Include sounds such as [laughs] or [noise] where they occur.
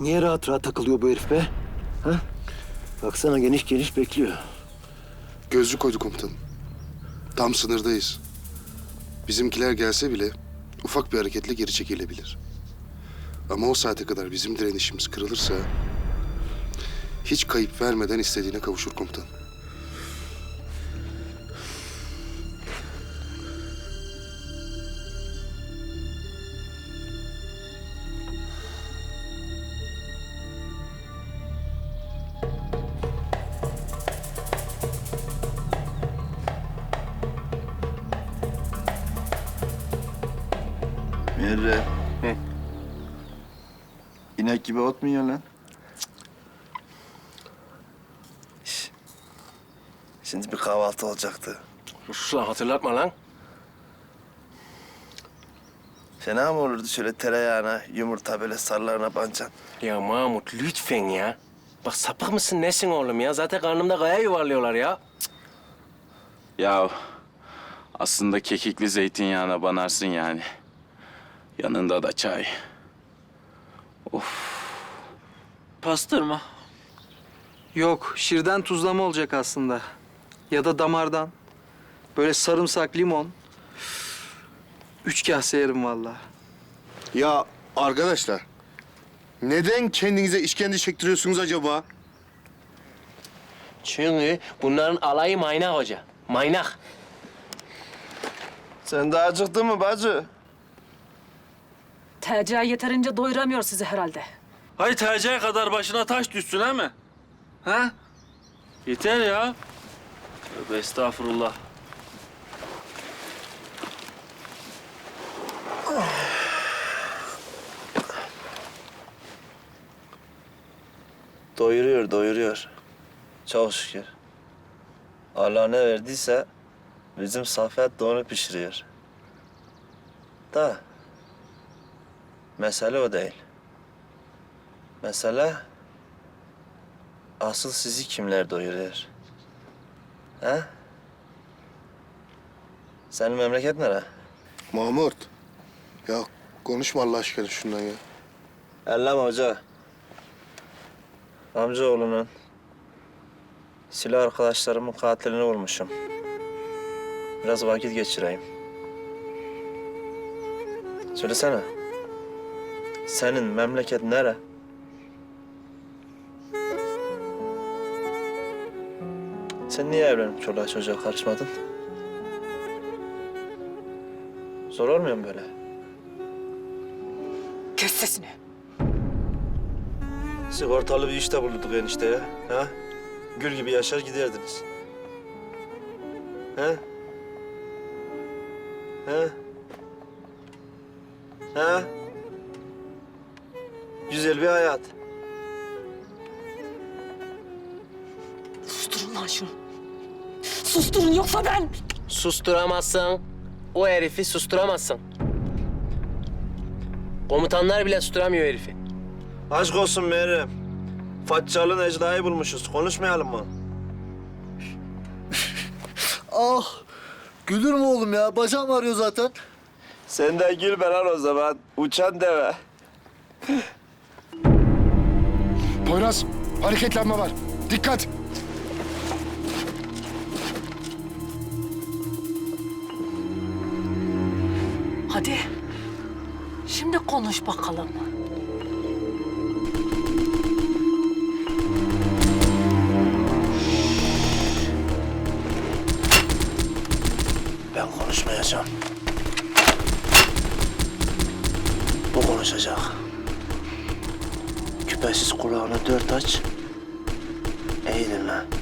Niye rahat rahat takılıyor bu herif be? Ha? Baksana geniş geniş bekliyor. Gözcü koydu komutanım. Tam sınırdayız. Bizimkiler gelse bile ufak bir hareketle geri çekilebilir. Ama o saate kadar bizim direnişimiz kırılırsa hiç kayıp vermeden istediğine kavuşur komutan. Merre. İnek gibi ot mu lan? Şş. Şimdi bir kahvaltı olacaktı. Sus lan hatırlatma lan. Fena mı olurdu şöyle tereyağına, yumurta böyle sarılarına bancan? Ya Mahmut lütfen ya. Bak sapık mısın nesin oğlum ya? Zaten karnımda kaya yuvarlıyorlar ya. Ya aslında kekikli zeytinyağına banarsın yani. Yanında da çay. Pastırma. Yok, şirden tuzlama olacak aslında. Ya da damardan. Böyle sarımsak, limon. Üç kase yerim vallahi. Ya arkadaşlar neden kendinize işkence çektiriyorsunuz acaba? Çünkü bunların alayı maynak hoca. Maynak. Sen de acıktın mı bacı? TC yeterince doyuramıyor sizi herhalde. Hay TC kadar başına taş düşsün he mi? Ha? Yeter ya. Tövbe estağfurullah. Doyuruyor, doyuruyor. Çok şükür. Allah ne verdiyse bizim Safet de onu pişiriyor. Da mesele o değil. Mesele asıl sizi kimler doyuruyor? Ha? Senin memleket nere? Mahmut. Ya konuşma Allah aşkına şundan ya. Ellem hoca. Amcaoğlunun silah arkadaşlarımın katilini vurmuşum. Biraz vakit geçireyim. Söylesene. Senin memleket nere? Sen niye evlenip çoluğa çocuğa karışmadın? Zor olmuyor mu böyle? Kes sesini. Sigortalı bir işte bulduk enişte ya. Ha? Gül gibi yaşar giderdiniz. Ha? Ha? Ha? Güzel bir hayat. Susturun lan şunu. Susturun yoksa ben. Susturamazsın. O herifi susturamazsın. Komutanlar bile susturamıyor herifi. Aşk olsun Meryem. Faccalı Necla'yı bulmuşuz. Konuşmayalım mı? [laughs] Ah! Gülür mü oğlum ya? Bacağım ağrıyor zaten. Sen de gül be lan o zaman. Uçan deve. Poyraz hareketlenme var. Dikkat. Hadi. Şimdi konuş bakalım. Ben konuşmayacağım. Bu konuşacak. Küpesiz kulağını dört aç. Dinle.